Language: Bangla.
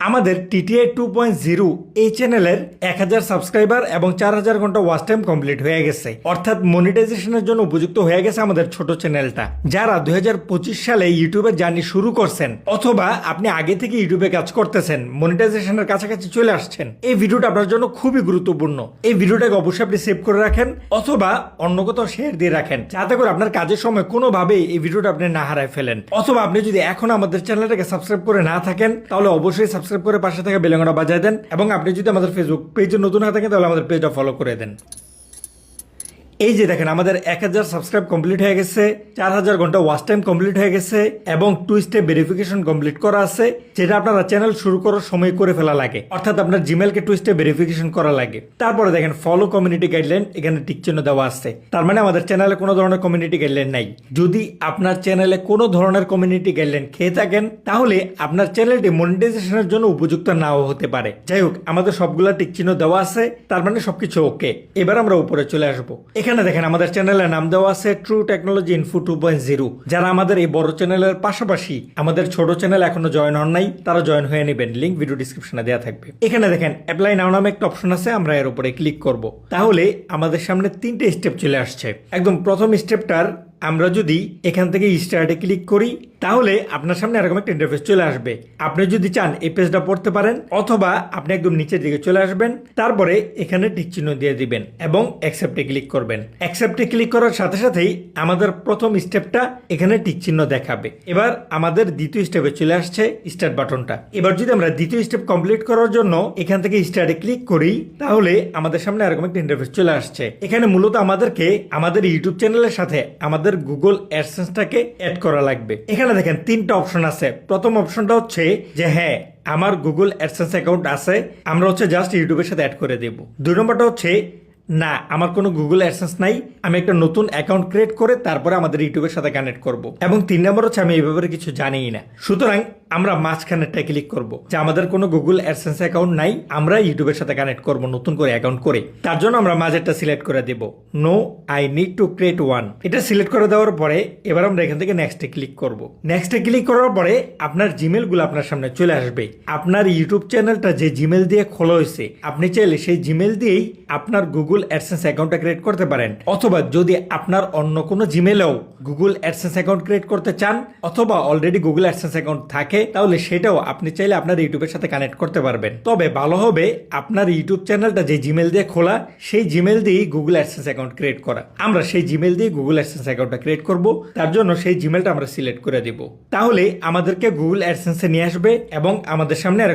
আমাদের টিটিআই টু পয়েন্ট জিরো এই চ্যানেলের এক হাজার সাবস্ক্রাইবার এবং চার হাজার ঘণ্টা ওয়াচ টাইম কমপ্লিট হয়ে গেছে। অর্থাৎ মনিটাইজেশনের জন্য উপযুক্ত হয়ে গেছে আমাদের ছোট চ্যানেলটা। যারা দু হাজার পঁচিশ সালে ইউটিউবের জার্নি শুরু করছেন অথবা আপনি আগে থেকে ইউটিউবে কাজ করতেছেন, মনিটাইজেশনের কাছাকাছি চলে আসছেন, এই ভিডিওটা আপনার জন্য খুবই গুরুত্বপূর্ণ। এই ভিডিওটাকে অবশ্যই আপনি সেভ করে রাখেন অথবা অন্য কোথাও শেয়ার দিয়ে রাখেন, যাতে করে আপনার কাজের সময় কোনোভাবেই এই ভিডিওটা আপনি না হারায় ফেলেন। অথবা আপনি যদি এখন আমাদের চ্যানেলটাকে সাবস্ক্রাইব করে না থাকেন, তাহলে অবশ্যই সাবস্ক্রাইব করে পাশে থেকে বেলঙ্গটা বাজায় দেন এবং আপনি যদি আমাদের ফেসবুক পেজে নতুন হয়ে থাকেন, তাহলে আমাদের পেজটা ফলো করে দেন। এই যে দেখেন, আমাদের এক হাজার সাবস্ক্রাইব কমপ্লিট হয়ে গেছে, চার হাজার ঘণ্টা ওয়াচ টাইম কমপ্লিট হয়ে গেছে, এবং টু স্টেপ ভেরিফিকেশন কমপ্লিট করা আছে, যেটা আপনারা চ্যানেল শুরু করার সময় করে ফেলা লাগে। অর্থাৎ আপনার জিমেলকে টু স্টেপ ভেরিফিকেশন করা লাগে। তারপরে দেখেন ফলো কমিউনিটি গাইডলাইন এখানে টিক চিহ্ন দেওয়া আছে। তার মানে আমাদের চ্যানেলে কোনো ধরনের কমিউনিটি গাইডলাইন নাই। যদি আপনার চ্যানেলে কোনো ধরনের কমিউনিটি গাইডলাইন খেয়ে থাকেন, তাহলে আপনার চ্যানেলটি মনিটাইজেশনের জন্য উপযুক্ত নাও হতে পারে। যাই হোক, আমাদের সবগুলা টিক চিহ্ন দেওয়া আছে, তার মানে সবকিছু ওকে এবার আমরা উপরে চলে আসব। এখানে দেখেন, আমাদের চ্যানেলের নাম দেওয়া আছে true technology info two point zero যারা আমাদের এই বড় চ্যানেলের পাশাপাশি আমাদের ছোট চ্যানেল এখনও জয়েন হন নাই, তারা জয়েন হয়ে নেবেন। লিঙ্ক ভিডিও ডিসক্রিপশনে দেওয়া থাকবে। এখানে দেখেন অ্যাপ্লাই নাও নামে একটা অপশন আছে, আমরা এর উপরে ক্লিক করব। তাহলে আমাদের সামনে তিনটে স্টেপ চলে আসছে। একদম প্রথম স্টেপটার আমরা যদি এখান থেকে স্টার্টে ক্লিক করি তাহলে আপনার সামনে এরকম একটা ইন্টারফেস চলে আসবে। আপনি যদি চান এই পেজটা পড়তে পারেন, অথবা আপনি একদম নিচের দিকে চলে আসবেন, তারপরে এখানে টিক চিহ্ন দিয়ে দিবেন এবং অ্যাকসেপ্টে ক্লিক করবেন। অ্যাকসেপ্টে ক্লিক করার সাথে সাথেই আমাদের প্রথম স্টেপটা এখানে টিক চিহ্ন দেখাবে। এবার আমাদের দ্বিতীয় স্টেপে চলে আসছে স্টার্ট বাটনটা এবার যদি আমরা দ্বিতীয় স্টেপ কমপ্লিট করার জন্য এখান থেকে স্টার্টে ক্লিক করি, তাহলে আমাদের সামনে এরকম একটা ইন্টারফেস চলে আসছে। এখানে মূলত আমাদেরকে আমাদের ইউটিউব চ্যানেলের সাথে আমাদের গুগল অ্যাডসেন্সটাকে অ্যাড করা লাগবে। এখানে দেখেন তিনটা অপশন আছে। প্রথম অপশনটা হচ্ছে যে হ্যাঁ আমার গুগল অ্যাডসেন্স অ্যাকাউন্ট আছে, আমরা হচ্ছে জাস্ট ইউটিউবের সাথে অ্যাড করে দেব। দুই নম্বরটা হচ্ছে না, আমার কোনো গুগল অ্যাডসেন্স নাই, আমি একটা নতুন অ্যাকাউন্ট ক্রিয়েট করে তারপরে আমাদের ইউটিউবের সাথে কানেক্ট করব। এবং তিন নম্বর হচ্ছে আমি এই ব্যাপারে কিছু জানিই না। সুতরাং আমরা মাঝখানেরটা ক্লিক করব যে আমাদের কোনো গুগল অ্যাডসেন্স অ্যাকাউন্ট নাই, আমরা ইউটিউবের সাথে কানেক্ট করব নতুন করে অ্যাকাউন্ট করে। তার জন্য আমরা মাঝেরটা সিলেক্ট করে দেব। No I need to create one এটা সিলেক্ট করে দেওয়ার পরে এবার আমরা এখান থেকে নেক্সটে ক্লিক করব। নেক্সটে ক্লিক করার পরে আপনার জিমেলগুলো আপনার সামনে চলে আসবে। আপনার ইউটিউব চ্যানেলটা যে জিমেল দিয়ে খোলা হয়েছে, আপনি চাইলে সেই জিমেল দিয়েই আপনার গুগল অ্যাডসেন্স অ্যাকাউন্টটা ক্রিয়েট করতে পারেন। অথবা যদি আপনার অন্য কোনো জিমেলেও গুগল অ্যাডসেন্স অ্যাকাউন্ট ক্রিয়েট করতে চান, অথবা অলরেডি গুগল অ্যাডসেন্স অ্যাকাউন্ট থাকে, তাহলে সেটাও আপনি চাইলে আপনার ইউটিউবের সাথে কানেক্ট করতে পারবেন। তবে ভালো হবে আপনার ইউটিউব চ্যানেলটা যে জিমেল দিয়ে খোলা, সেই জিমেল দিয়েই গুগল অ্যাডসেন্স অ্যাকাউন্ট ক্রিয়েট করা। আমরা সেই জিমেল দিয়ে গুগল অ্যাডসেন্স অ্যাকাউন্টটা ক্রিয়েট করব, তার জন্য সেই জিমেলটা আমরা সিলেক্ট করে দিব। তাহলে আমাদেরকে গুগল অ্যাডসেন্সে নিয়ে আসবে এবং আমাদের সামনে এরকম